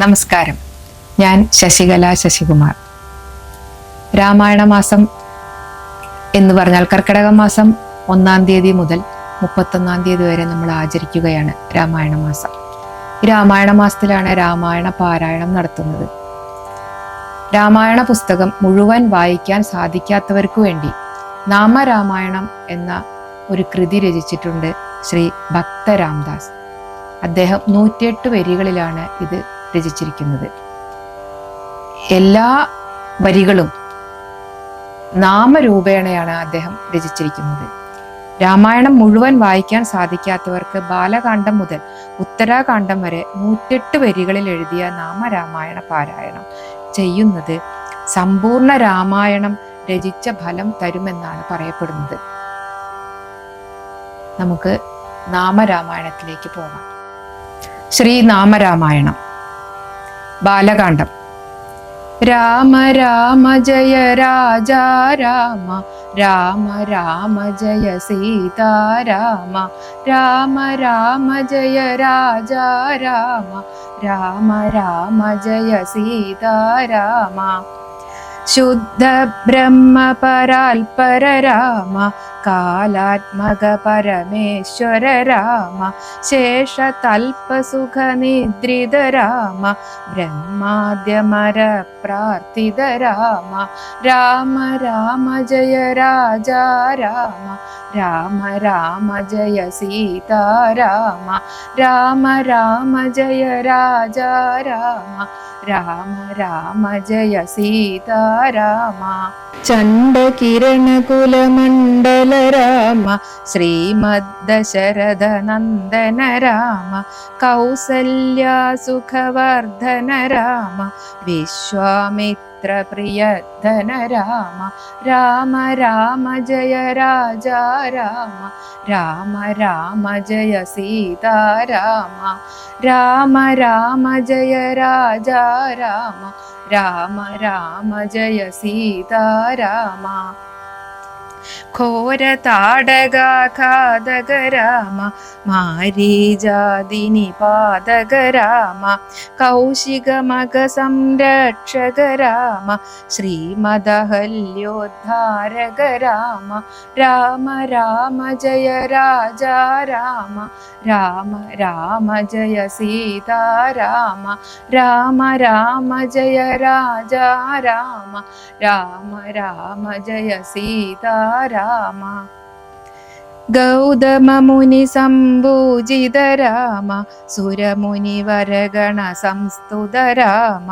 നമസ്കാരം. ഞാൻ ശശികല ശശികുമാർ. രാമായണ മാസം എന്ന് പറഞ്ഞാൽ കർക്കിടക മാസം ഒന്നാം തീയതി മുതൽ മുപ്പത്തൊന്നാം തീയതി വരെ നമ്മൾ ആചരിക്കുകയാണ് രാമായണ മാസം. ഈ രാമായണ മാസത്തിലാണ് രാമായണ പാരായണം നടത്തുന്നത്. രാമായണ പുസ്തകം മുഴുവൻ വായിക്കാൻ സാധിക്കാത്തവർക്ക് വേണ്ടി നാമരാമായണം എന്ന ഒരു കൃതി രചിച്ചിട്ടുണ്ട് ശ്രീ ഭക്തരാംദാസ്. അദ്ദേഹം നൂറ്റിയെട്ട് വരികളിലാണ് ഇത് രചിച്ചിരിക്കുന്നത് എല്ലാ വരികളും നാമരൂപേണയാണ് അദ്ദേഹം രചിച്ചിരിക്കുന്നത്. രാമായണം മുഴുവൻ വായിക്കാൻ സാധിക്കാത്തവർക്ക് ബാലകാന്ഡം മുതൽ ഉത്തരാകാന്ഡം വരെ നൂറ്റെട്ട് വരികളിൽ എഴുതിയ നാമരാമായണ പാരായണം ചെയ്യുന്നത് സമ്പൂർണ രാമായണം രചിച്ച ഫലം തരുമെന്നാണ് പറയപ്പെടുന്നത്. നമുക്ക് നാമരാമായണത്തിലേക്ക് പോകാം. ശ്രീ നാമരാമായണം ബാലകാന്ഡം. രാമ രാമ ജയ രാജ രാമ. രാമ രാമ ജയ സീതാരാമ രാമ. രാമ ജയ രാജ രാമ. രാമ രാമ ജയ സീതാരാമ ശുദ്ധ ബ്രഹ്മ പരാൽപര രാമ കാലാത്മക പരമേശ്വര രാമ ശേഷതൽപസുഖ നിദ്രിത രാമ ബ്രഹ്മാദ്യമര പ്രാർത്ഥിത രാമ രാമ രാമ ജയ രാജ രാമ राम राम जय सीता राम। राम राम जय राजा राम। राम राम जय सीता राम। चण्डकिरणकुलमण्डल राम। श्रीमद्दशरथनन्दन राम। कौसल्यासुखवर्धन राम। विश्वामित्र प्रिय धन राम। राम राम जय राजा राम। राम राम जय सीता राम। राम राम जय राजा राम। राम राम जय सीता राम। രാമ കൗശികമക സംരക്ഷക രാമ ശ്രീമദഹല്യോദ്ധാരക രാമ രാമ രാമ ജയ രാജ രാമ രാമ രാമ ജയ സീതാരാമ രാമ രാമ ജയ രാജ രാമ രാമ രാമ ജയ സീതാരാമ ഗൗതമമുനി സംഭൂജിത രാമ സുരമുനി വരഗണ സംസ്തുത രാമ.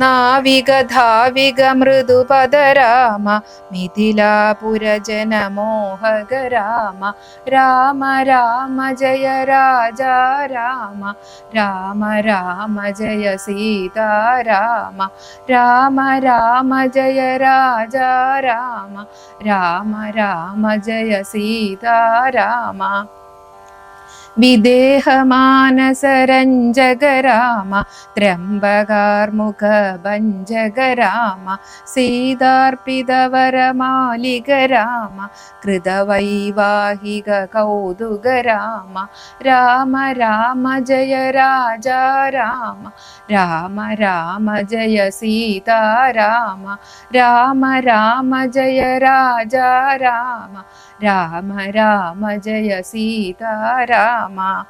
നാവിക മൃദുപദരാമ മൃദുപദ രാമ മിഥിലാപുരജന മോഹക രാമ രാമ രാമ ജയ രാജ രാമ രാമ രാമ ജയ സീതാരാമ രാമ രാമ ജയ രാജ രാമ രാമ രാമ ജയ സീതാരാമ വിദേഹമാനസരഞ്ജക രാമ ത്രംബകാർമുഖ ഭഞ്ജക രാമ സീതാർപ്പിതവരമാലിക രാമ കൃതവൈവാഹിക കൗതുകരാമ രാമ രാമ രാമ ജയ രാജ രാമ രാമ രാമ ജയ സീതാരാമ രാമ രാമ ജയ രാജ രാമ राम राम जय सीता राम।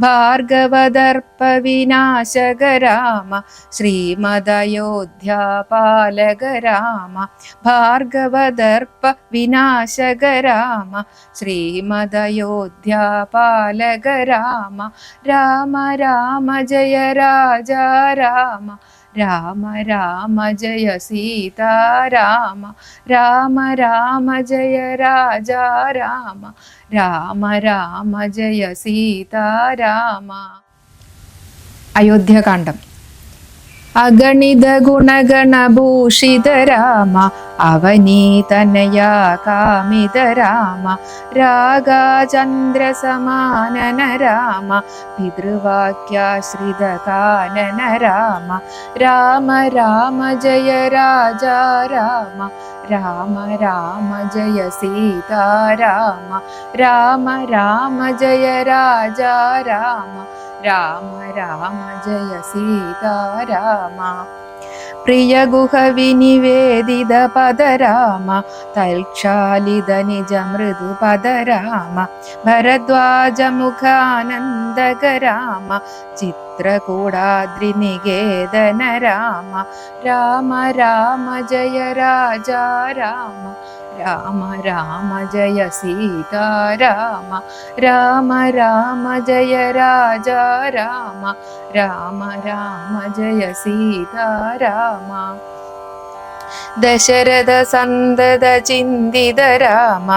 भार्गवदर्पविनाशक राम श्रीमदयोध्यापालग राम। भार्गवदर्पविनाशक राम श्रीमदयोध्यापालग राम। राम राम जय राजा राम। రామ రామ జయ సీతారామ రామ రామ జయ రాజా రామ రామ రామ జయ సీతారామ అయోధ్యకాండం अगणित गुणगणभूषित राम अवनीतनया कामिध राम रागाचन्द्र समानन राम पितृवाक्याश्रितन राम राम राम जय राज राम राम राम जय सीता राम राम राम जय राज राम രാമ രാമ ജയ സീതാരാമ പ്രിയഗുഹ വിനിവേദിത പദരാമ തൽക്ഷാലിത നിജ മൃദു പദരാമ. ഭരദ്വാജമുഖാനന്ദകരാമ ചിത്രകൂടാദ്രി നികേതന രാമ രാമ രാമ ജയ രാജ രാമ. രാമ രാമ ജയ സീതാരാമ രാമ. രാമ ജയ രാജ രാമ. രാമ രാമ ജയ സീതാരാമ ദശരഥ സന്തത ചിന്തിത രാമ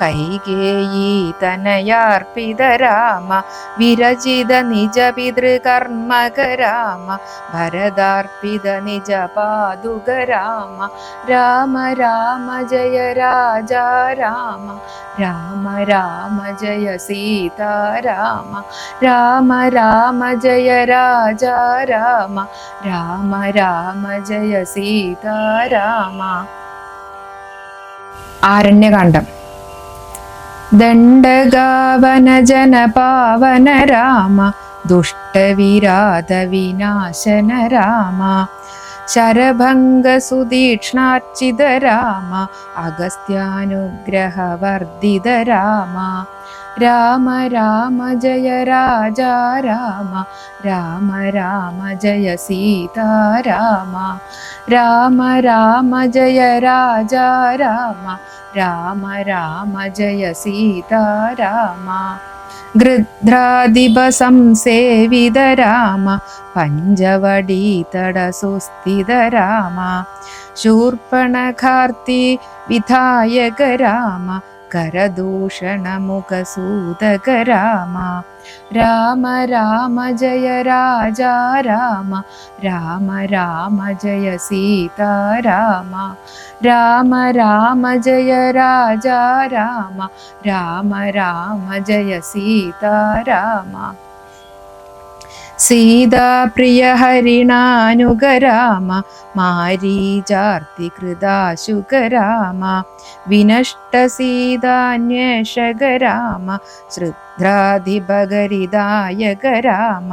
കൈകേയീ തനയാർപ്പിത രാമ വിരചിത നിജ പിതൃകർമ്മക രാമ ഭരതാർപ്പിത നിജ പാതുക രാമ രാമ രാമ ജയ രാജ രാമ രാമ രാമ ജയ സീതാരാമ രാമ രാമ ജയ രാജ രാമ രാമ രാമ ജയ സീതാരാമ ആരണ്യകാന്ഡം. ദണ്ഡഗാവന ജനപാവന രാമ ദുഷ്ടവിരാത വിനാശന രാമ ശരഭംഗ സുതീക്ഷ്ണാർച്ചിത രാമ അഗസ്ത്യാനുഗ്രഹവർദ്ധിത രാമ राम राम जय राजा राम। राम राम जय सीता राम। राम राम जय राजा राम। राम राम जय सीता राम। गृध्रादिभसंसेविध राम। पञ्जवडीतडसुस्थिध राम। शूर्पणखार्ति विधायक राम। करदूषणमुखसूतक राम राम जय राजा राम। राम राम जय सीता राम राम राम जय राजा राम। राम राम जय सीता राम ജയ സീതാരാമ സീതാപ്രിയ ഹരിണാനുഗരാമ മാരീചാർത്തികൃതാശുകരാമ വിനഷ്ട സീതാന്വേഷകരാമ ശ്രുദ്ധാധിപകരിതായക രാമ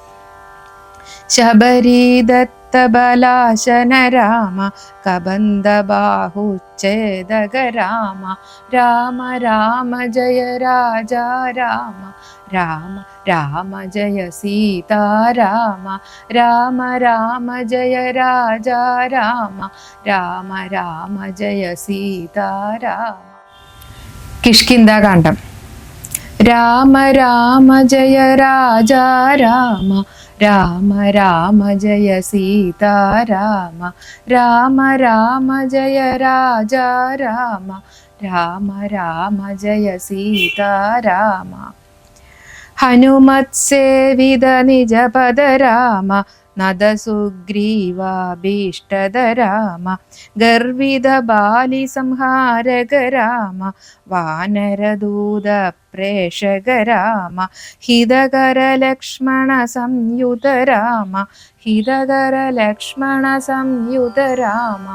शबरी दत्तबलाशन राम कबन्धबाहुच्छेदग राम राम राम जय राजा राम राम राम जय सीता राम राम राम जय राजा राम राम राम जय सीता राम किष्किन्धकाण्डं राम राम जय राजा राम രാമ രാമ ജയ സീതാരാമ രാമ. രാമ ജയ രാജ രാമ. രാമ രാമ ജയ സീതാരാമ ഹനുമത്സേവിത നിജപദ രാമ. നദസുഗ്രീവാഭീഷ്ടദ രാമ. ഗർവിത ബാലി സംഹാരക രാമ. വാനരദൂത പ്രേഷക രാമ ഹിതകര ലക്ഷ്മണ സംയുതരാമ ഹിതകര ലക്ഷ്മണ സംയുതരാമ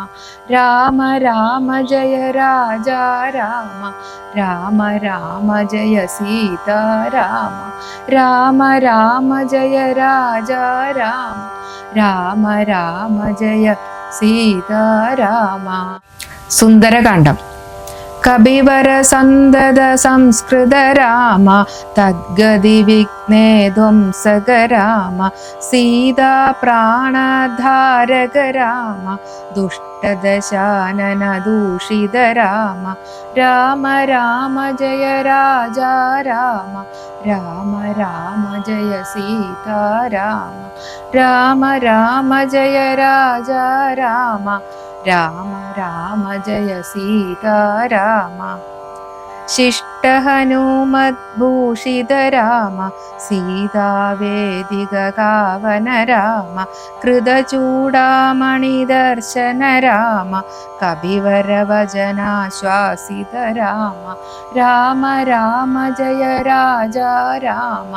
രാമ രാമ ജയ രാജാരാമ രാമ രാമ രാമ ജയ സീതാരാമ രാമ രാമ ജയ രാജാരാമ രാമ രാമ രാമ ജയ സീതാരാമ. സുന്ദരകാന്ഡം. कविवरसन्दद संस्कृत राम तद्गदि विघ्ने ध्वंसक राम सीताप्राणाधारक राम दुष्टदशानन दूषित राम राम राम जय राजा राम राम राम जय सीता राम राम राम जय राज राम। राम राम जय सीता राम। शिष्टहनुमद्भूषित राम सीता वेदिगावन राम कृतचूडामणिदर्शन राम कविवरवचनाश्वासित राम राम राम जय राजा राम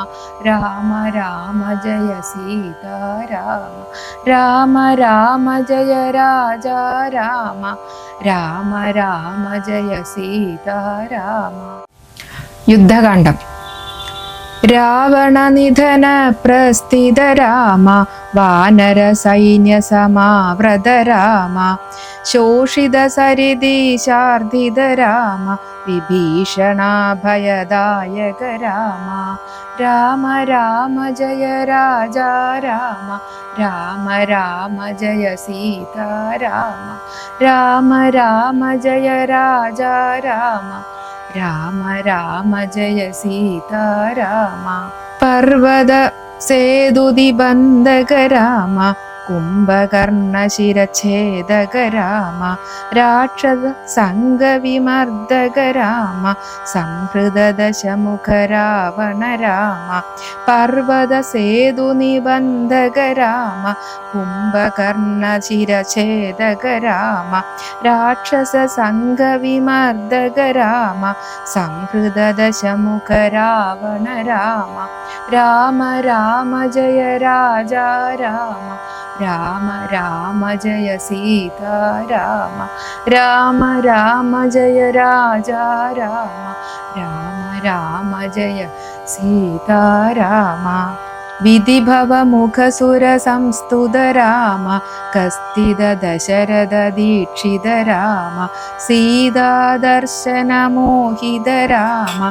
राम राम जय सीता राम राम राम जय राज राम രാമ രാമ ജയ സീതാരാമ യുദ്ധകാന്ഡം. രാവണനിധന പ്രസ്ഥിത രാമ വാനര സൈന്യ സമാവ്രത രാമ ശോഷിത സരിതി ശാർദിത രാമ विभीषणाभयदायक राम राम राम जय राजा राम। राम राम जय सीता राम राम राम जय राजा राम। राम राम जय सीता राम पर्वत सेदुदिबन्धक राम। कुम्भकर्णशिर छेदक राम राक्षस संघविमर्दग राम संहृत रावण राम पर्वत राम कुम्भकर्णशिर छेदग राम राक्षस राम संहृत रावण राम राम राम जय राजाराम രാമ രാമ രാമ രാമ ജയ രാജ രാമ രാമ രാമ ജയ രാമ രാമ രാജ രാമ രാമ രാമ ജയ സീതാരാമ വിധിഭവമുഖസുര സംസ്തുത രാമ കസ്തിത ദശരഥ ദീക്ഷിത രാമ സീതാദർശന മോഹിത രാമ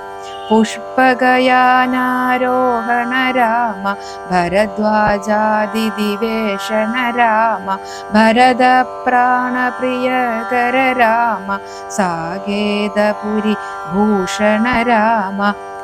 पुष्पगयानारोहण राम भरद्वाजादिदिवेशन राम भरदप्राणप्रियकर राम सागेदपुरि भूषण राम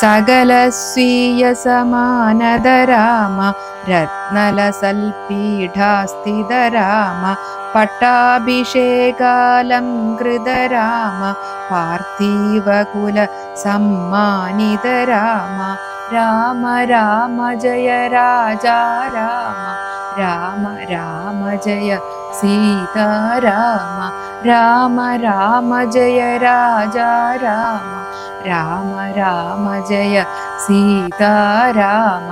सकल स्वीय समानध राम रत्नलसल्पीठास्थिद राम पटाभिषेकालङ्कृत राम पार्थिवकुल सम्मानिध राम राम राम जय राजाराम राम राम जय सीता राम राम राम जय राजाराम രാമ രാമ ജയ സീതാരാമ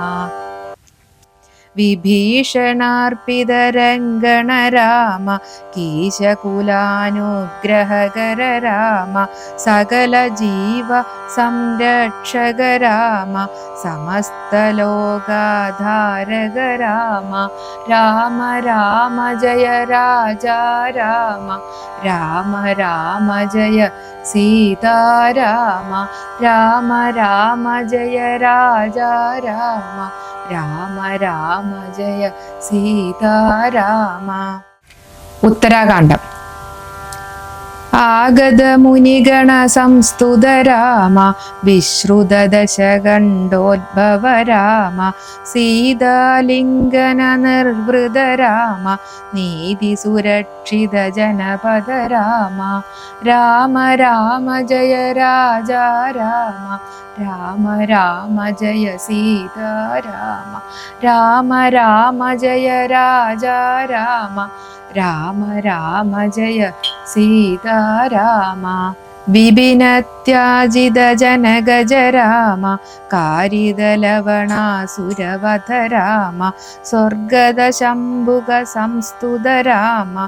വിഭീഷണാർപ്പിതരംഗണ രാമ കീശകുലാനുഗ്രഹകര രാമ സകല ജീവ സംരക്ഷക രാമ സമസ്തലോകാധാരക രാമ രാമ രാമ ജയ രാജ രാമ രാമ ജയ സീതാരാമ രാമ രാമ ജയ രാജ രാമ രാമ ജയ സീതാരാമ ഉത്തരാകാന്ഡം आगदमुनिगणसंस्तुतराम राम विश्रुतदशगण्डोद्भव राम सीतालिङ्गननिर्वृत राम नीतिसुरक्षितजनपद राम राम राम जय राजा राम राम राम जय सीता राम राम राम जय राजा राम राम राम जय സീതാരാമ വിപിനത്യാജിത ജനഗജ രാമ കാരിതലവണാസുരവധ രാമ ശംഭുക സംസ്തുത രാമ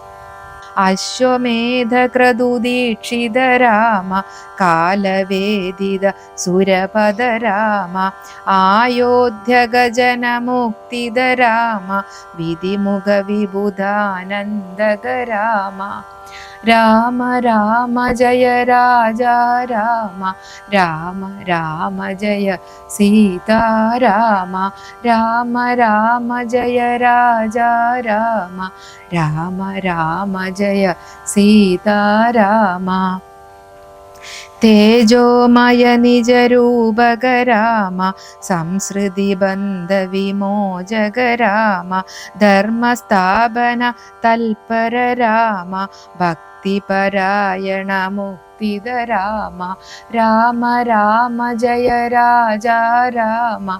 അശ്വമേധക്രതുദീക്ഷിത രാമ കാലവേദിത സുരപദ രാമ ആയോധ്യഗജനമുക്തിദ രാമ വിധിമുഖ വിബുധാനന്ദക രാമ രാമ രാമ ജയ രാജ രാമ. രാമ രാമ ജയ സീതാരാമ രാമ. രാമ ജയ രാജ രാമ. രാമ രാമ ജയ സീതാരാമ തേജോമയ നിജരൂപകരാമ സംസൃതി ബന്ധ വിമോചക രാമ ധർമ്മസ്ഥാപന തൽപരരാമ ഭക്തിപരായണ മുക്തിദ രാമ രാമ ജയ രാജ രാമ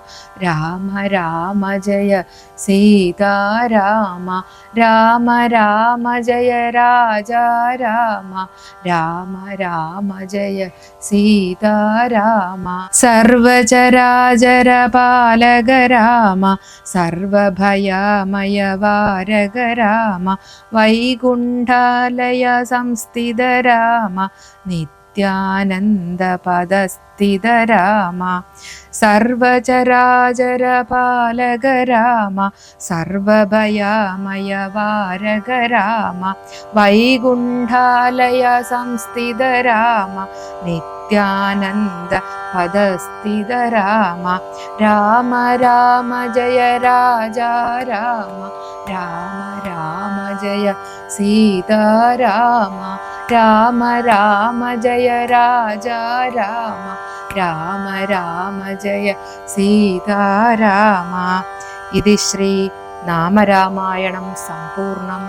രാമ ജയ സീതാരാമ രാമ രാമ ജയ രാജ രാമ രാമ ജയ സീതാരാമ സർവചരാചര പാലക രാമ സർവഭയമയ വാരക രാമ വൈകുണ്ഠാലയ സംസ്ഥിത രാമ സർവചരാചര പാലക രാമ സർവഭയമയ വാരക രാമ വൈകുണ്ഠാലയ സംസ്ഥിത രാമ നിത്യാനന്ദ പദസ്ഥിത രാമ രാമ രാമ ജയ രാജ രാമ രാമ രാമ ജയ സീതാരാമ. രാമ രാമ ജയ രാജ രാമ. രാമ രാമ ജയ സീതാരാമ ഇത് ശ്രീ നാമരാമായണം സമ്പൂർണം.